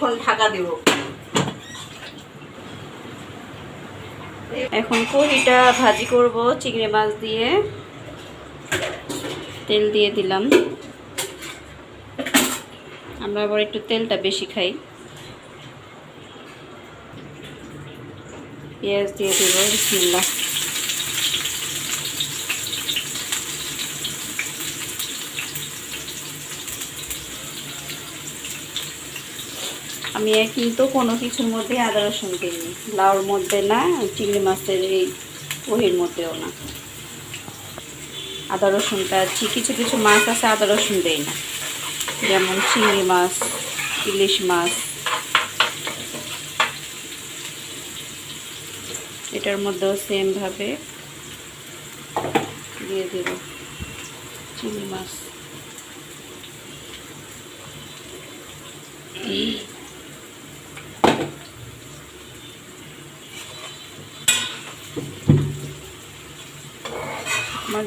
এখন ঢাকা দেব। এখন কড়িটা ভাজি করব চিংড়ি মাছ দিয়ে। তেল দিয়ে দিলাম। আমরা আবার একটু তেলটা বেশি খাই। পেঁয়াজ দিয়ে দেব, বিসমিল্লাহ। আমি কিন্তু কোনো কিছুর মধ্যে আদা রসুন দিইনি। লাউর মধ্যে না, চিংড়ি মাছের এই ওহির মধ্যেও না। আদা রসুনটা কিছু কিছু মাছ আছে আদা রসুন দেই না। যেমন চিংড়ি মাছ, ইলিশ মাছ। এটার মধ্যেও সেমভাবে দিয়ে দেব চিংড়ি মাছ।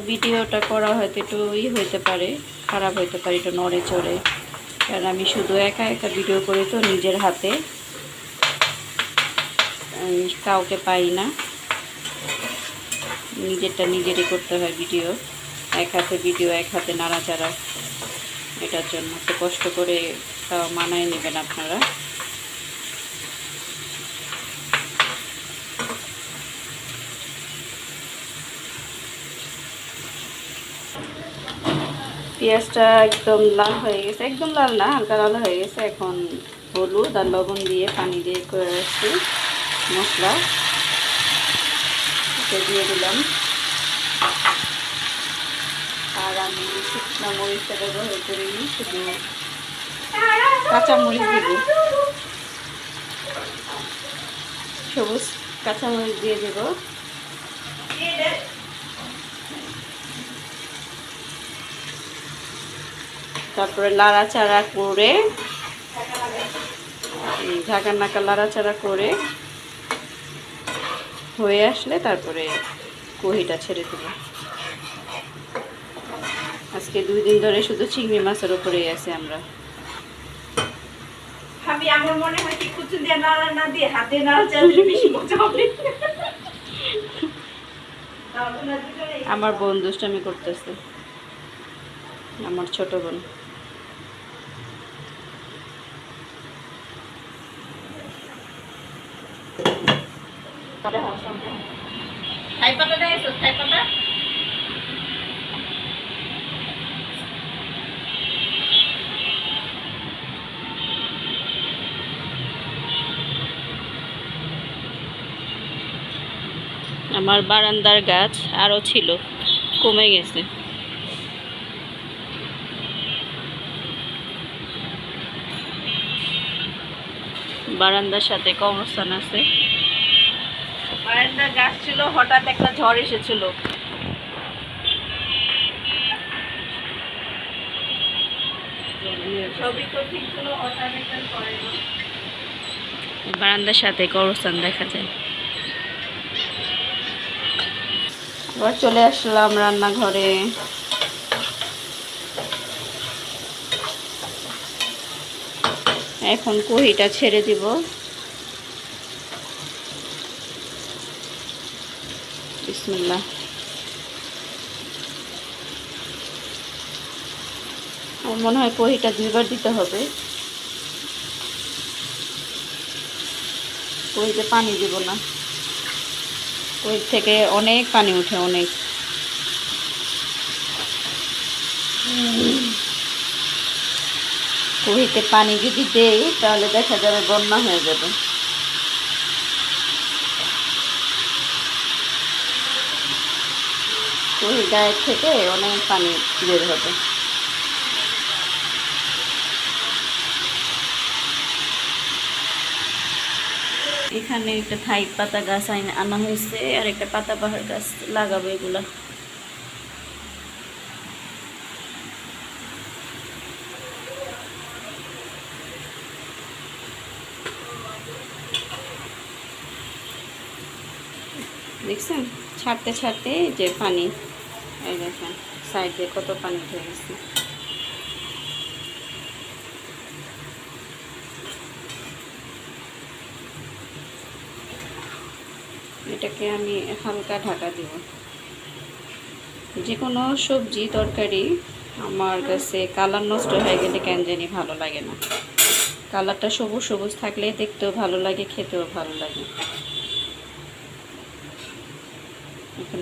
ভিডিওটা করা হয়তো একটু ই হইতে পারে, খারাপ হইতে পারে, একটু নড়ে চড়ে। কারণ আমি শুধু একা একা ভিডিও করি তো নিজের হাতে। কাউকে পাই না। নিজেরটা নিজেরই করতে হয় ভিডিও। এক হাতে ভিডিও, এক হাতে নাড়াচাড়া। এটার জন্য তো কষ্ট করে তাও মানায় নেবেন আপনারা। পেঁয়াজটা একদম লাল হয়ে গেছে। একদম লাল না, হালকা লাল হয়ে গেছে। এখন হলুদ আর লবণ দিয়ে পানি দিয়ে করে রাখছি মশলা। দিয়ে দিলাম। আর আমি শুকনো মরিচটা ব্যবহার করিনি শুধু কাঁচা মরিচ দিব সবুজ কাঁচা মরিচ দিয়ে দেবো। তারপরে লাড়াচাড়া করে ঢাকা নাকা লাড়াচাড়া করে হয়ে আসলে তারপরে কহিটা ছেড়ে দেবো। আজকে দুই দিন ধরে শুধু চিংড়ি মাছের উপরেই আছে আমরা। আমি আমার মনে হয় কি কুচু দিয়ে নাড়া না দিয়ে হাতে নাড়া চালিয়ে বেশি মজা হবে। তাহলে না দুজনেই। আমার বোন দুষ্টামি করতেছে। আমার ছোট বোন। আমার বারান্দার গাছ আরও ছিল কমে গেছে। বারান্দার সাথে কবরস্থান আছে। বারান্দার গাছ ছিল হঠাৎ একটা ঝড় এসেছিল। বারান্দার সাথে কবরস্থান দেখা যায়। আবার চলে আসলাম রান্নাঘরে। এখন কহিটা ছেড়ে দিব। আমার মনে হয় কহিটা দুইবার দিতে হবে। কহিতে পানি দিব না। কই থেকে অনেক পানি উঠে, অনেক। কহিতে পানি যদি দেই, তাহলে দেখা যাবে বন্যা হয়ে যাবে। কহি গায়ের থেকে অনেক পানি বের হবে। এখানে একটা থাই পাতা গাছ আনা হয়েছে আর একটা পাতা বাহার গাছ লাগাবো এগুলা। দেখছেন? ছাড়তে ছাড়তে যে পানি, এই দেখেন, সাইডে কত পানি উঠে গেছে। এটাকে আমি হালকা ঢাকা দেব। যে কোনো সবজি, তরকারি আমার কাছে কালার নষ্ট হয়ে গেলে কেন জানি ভালো লাগে না। কালারটা সবুজ সবুজ থাকলে দেখতেও ভালো লাগে, খেতেও ভালো লাগে। এখন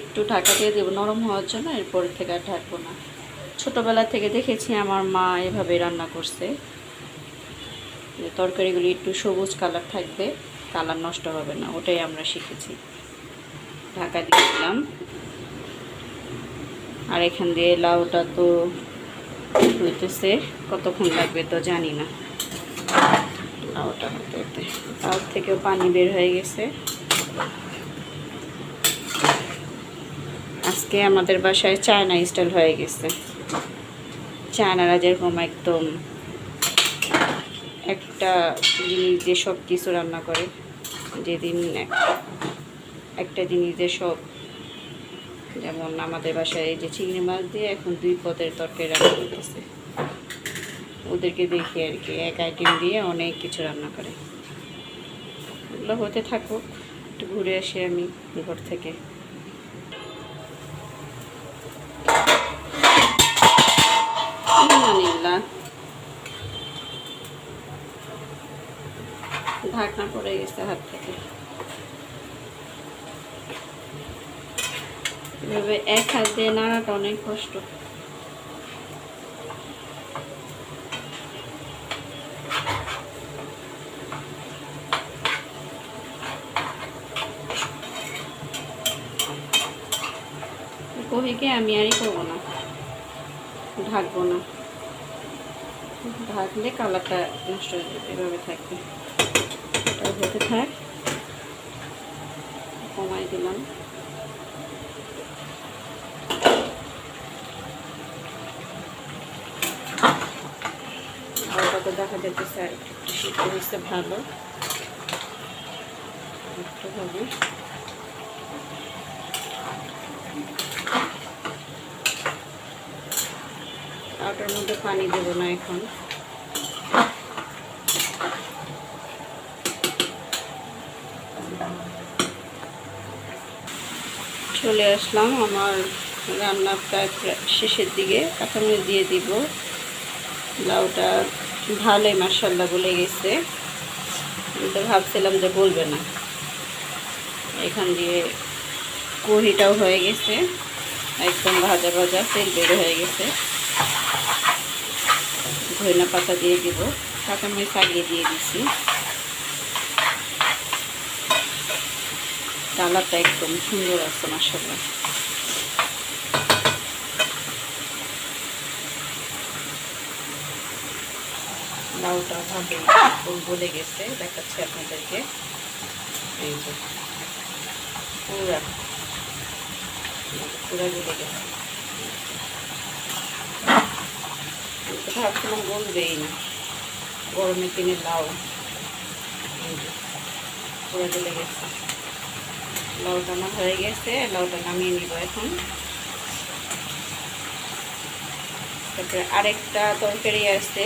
একটু ঢাকা দিয়ে দেবো, নরম হওয়ার জন্য এরপর থেকে আর ঢাকবো না। ছোটোবেলা থেকে দেখেছি আমার মা এভাবে রান্না করছে। তরকারিগুলি একটু সবুজ কালার থাকবে। কালার নষ্ট হবে না, ওটাই আমরা শিখেছি। ঢাকা দিয়েছিলাম আর এখান দিয়ে লাউটা তো হইতেছে, কতক্ষণ লাগবে তো জানি না। লাউটা হতে হতে। লাউ থেকেও পানি বের হয়ে গেছে। আজকে আমাদের বাসায় চায়না স্টাইল হয়ে গেছে। চায়নারা যেরকম একদম একটা জিনিস দিয়ে সব কিছু রান্না করে। যেদিন একটা জিনিস যে সব যেমন আমাদের বাসায় এই যে চিংড়ি মাছ দিয়ে এখন দুই পদের তরকারি রান্না করতেছে। ওদেরকে দেখি আর কি, এক আইটেম দিয়ে অনেক কিছু রান্না করে। ওগুলো হতে থাকুক, একটু ঘুরে আসি আমি ঘর থেকে। ঢাকনা পড়ে গেছে হাত থেকে। এভাবে এক হাত দিয়ে নাড়াটা অনেক কষ্ট। কহিকে আমি আরই করব না। ঢাকবো না। ঢাকলে কালারটা নষ্ট হয়ে যাবে, এভাবে থাকবে। হতে থাক। কমাই দিলাম। তো দেখা যেতেছে আর ভালো। ওটার মধ্যে পানি দেবো না এখন। চলে আসলাম আমার রান্না প্রায় শেষের দিকে। কাঁচামরিচ দিয়ে দিব। লাউটা ভালোই মার্শাল্লাহ বলে গেছে। আমি তো ভাবছিলাম যে বলবে না। এখান দিয়ে কুহিটাও হয়ে গেছে। একদম ভাজা ভাজা তেল বের হয়ে গেছে। ধনিয়া পাতা দিয়ে দিব। কাঁচামরিচ আগিয়ে দিয়ে দিছি। কালারটা একদম সুন্দর আছে মাসাল্লাহ লাউটা ভাবে বলে গেছে, দেখাচ্ছি আপনাদেরকে। এই যে গেছে। না গরমের দিনে লাউ। গেছে। লাউটা হয়ে গেছে লাউটা নামিয়ে নিব এখন। তারপরে আরেকটা তরকারি আছে।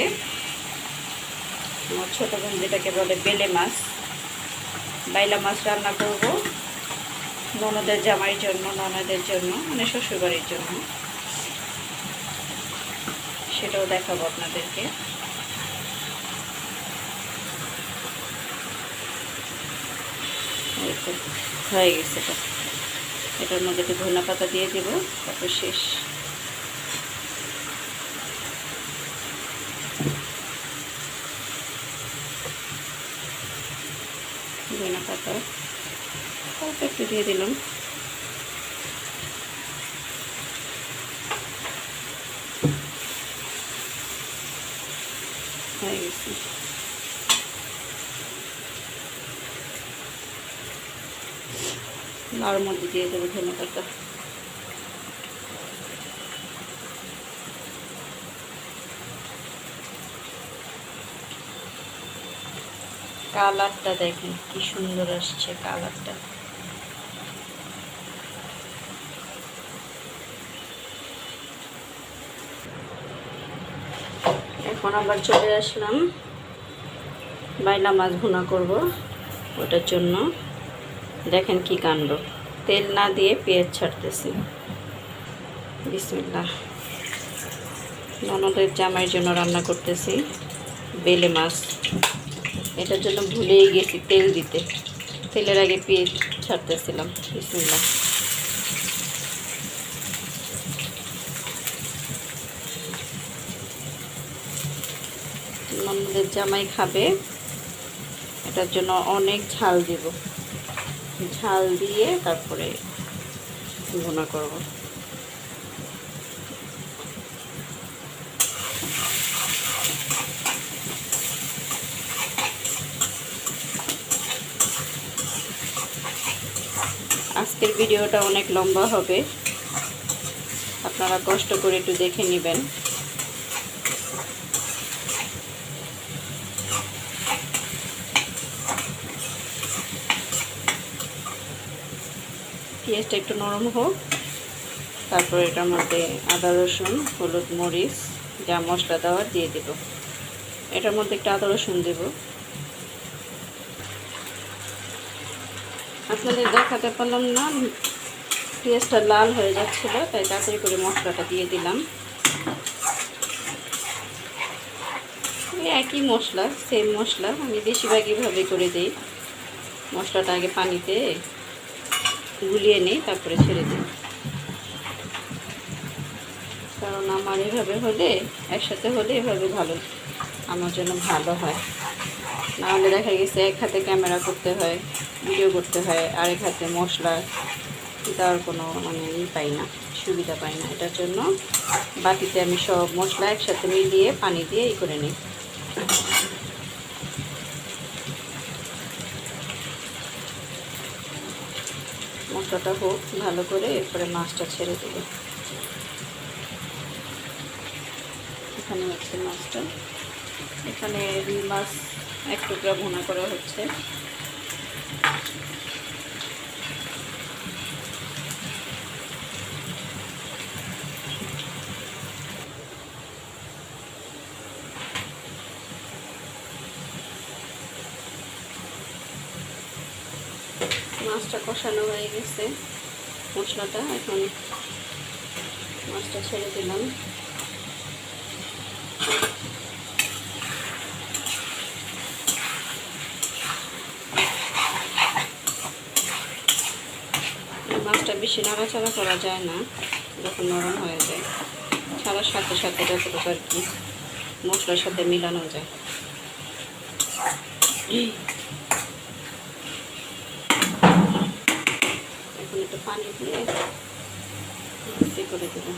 আমার ছোটো বোন যেটাকে বলে বেলে মাছ। বাইলা মাছ রান্না করব ননদের জামাইয়ের জন্য, ননদের জন্য মানে শ্বশুরবাড়ির জন্য। সেটাও দেখাবো আপনাদেরকে। এই তো। হয়ে গেছে এটা। এটার মধ্যে একটু ধনে পাতা দিয়ে দেব, তারপর শেষ। ধনে পাতা অল্প একটু দিয়ে দিলাম। হয়ে গেছে। আর মধ্যে দিয়ে দেবো ধনে কালারটা দেখেন, কি সুন্দর আসছে কালারটা। এখন আবার চলে আসলাম। বাইলা মাছ ভুনা করব ওটার জন্য। দেখেন কি কাণ্ড। তেল না দিয়ে পেঁয়াজ ছাড়তেছি। বিসমিল্লাহ। ননদের জামাইয়ের জন্য রান্না করতেছি বেলে মাছ। এটার জন্য ভুলেই গেছি তেল দিতে। তেলের আগে পেঁয়াজ ছাড়তেছিলাম। বিসমিল্লাহ। ননদের জামাই খাবে। এটার জন্য অনেক ঝাল দিব। ঝাল দিয়ে তারপরে ভুনা করব। আজকের ভিডিওটা অনেক লম্বা হবে। আপনারা কষ্ট করে একটু দেখে নেবেন। পেঁয়াজটা একটু নরম হোক। তারপর এটার মধ্যে আদা, রসুন, হলুদ, মরিচ যা মশলা দেওয়ার দিয়ে দেব। এটার মধ্যে একটু আদা, রসুন দেব। আপনাদের দেখাতে পারলাম না, পেঁয়াজটা লাল হয়ে যাচ্ছিল, তাই তাড়াতাড়ি করে মশলাটা দিয়ে দিলাম। একই মশলা সেম মশলা, আমি বেশিরভাগ এইভাবে করে দিই। মশলাটা আগে পানিতে গুলিয়ে নিই, তারপরে ছেড়ে দিই। কারণ আমার এভাবে হলে, একসাথে হলে এভাবে ভালো, আমার জন্য ভালো হয়। নাহলে দেখা গেছে এক হাতে ক্যামেরা করতে হয়, ভিডিও করতে হয়, আরেক হাতে মশলা দেওয়ার কোনো মানে ই পাই না, সুবিধা পাই না। এটার জন্য বাটিতে আমি সব মশলা একসাথে মিলিয়ে পানি দিয়ে ই করে নিই। মশলাটা হোক, ভালো করে এরপরে মাছটা ছেড়ে দেব। এখানে হচ্ছে মাছটা। এখানে রুই মাছ এক টুকরা ভুনা করা হচ্ছে। মাছটা কষানো হয়ে গেছে। মশলাটা এখন মাছটা ছেড়ে দিলাম। মাছটা বেশি নাড়াচাড়া করা যায় না, যখন নরম হয়ে যায়। ছাড়ার সাথে সাথে যতটুকু আর কি মশলার সাথে মিলানো যায়। একটু পানি দিয়ে মিক্সি করে দিলাম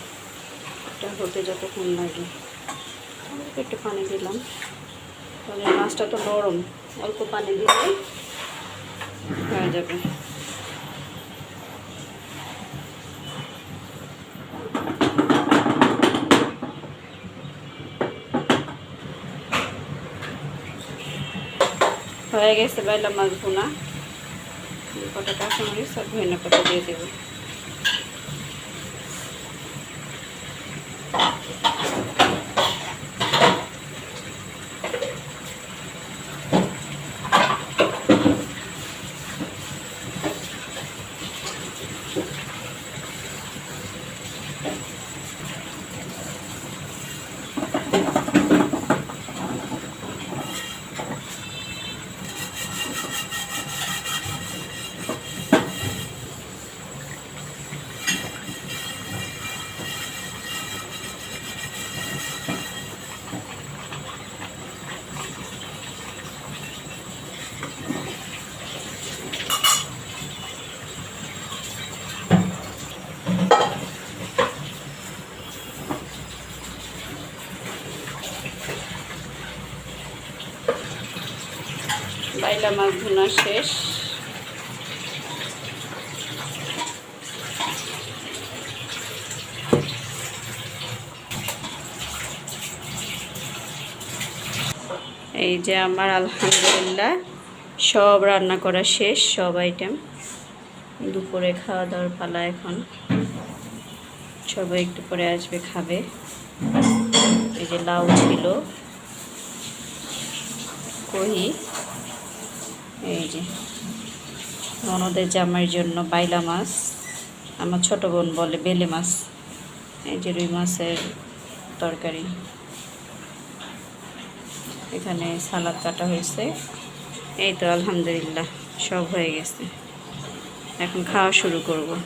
এটা হতে যতক্ষণ লাগে অল্প একটু পানি দিলাম তাহলে মাছটা তো নরম অল্প পানি দিলে হয়ে যাবে হয়ে গেছে বাইলা মাছ ভুনা কটা কাঁচামরিচ আর ধনিয়া পাতা দিয়ে দেবো বাইলা মাছ ভুনা শেষ। এই যে আমার আলহামদুলিল্লাহ, সব রান্না করা শেষ, সব আইটেম দুপুরে খাওয়া দাওয়ার পালা এখন। সবাই একটু পরে আসবে, খাবে। এই যে লাউ ছিল। কহি এই যে, ননদের জামাইয়ের জন্য বাইলা মাছ, আমার ছোট বোন বলে বেলে মাছ, এই যে রুই মাছের তরকারি। এখানে সালাদ কাটা হয়েছে। এই তো আলহামদুলিল্লাহ, সব হয়ে গেছে। এখন খাওয়া শুরু করব।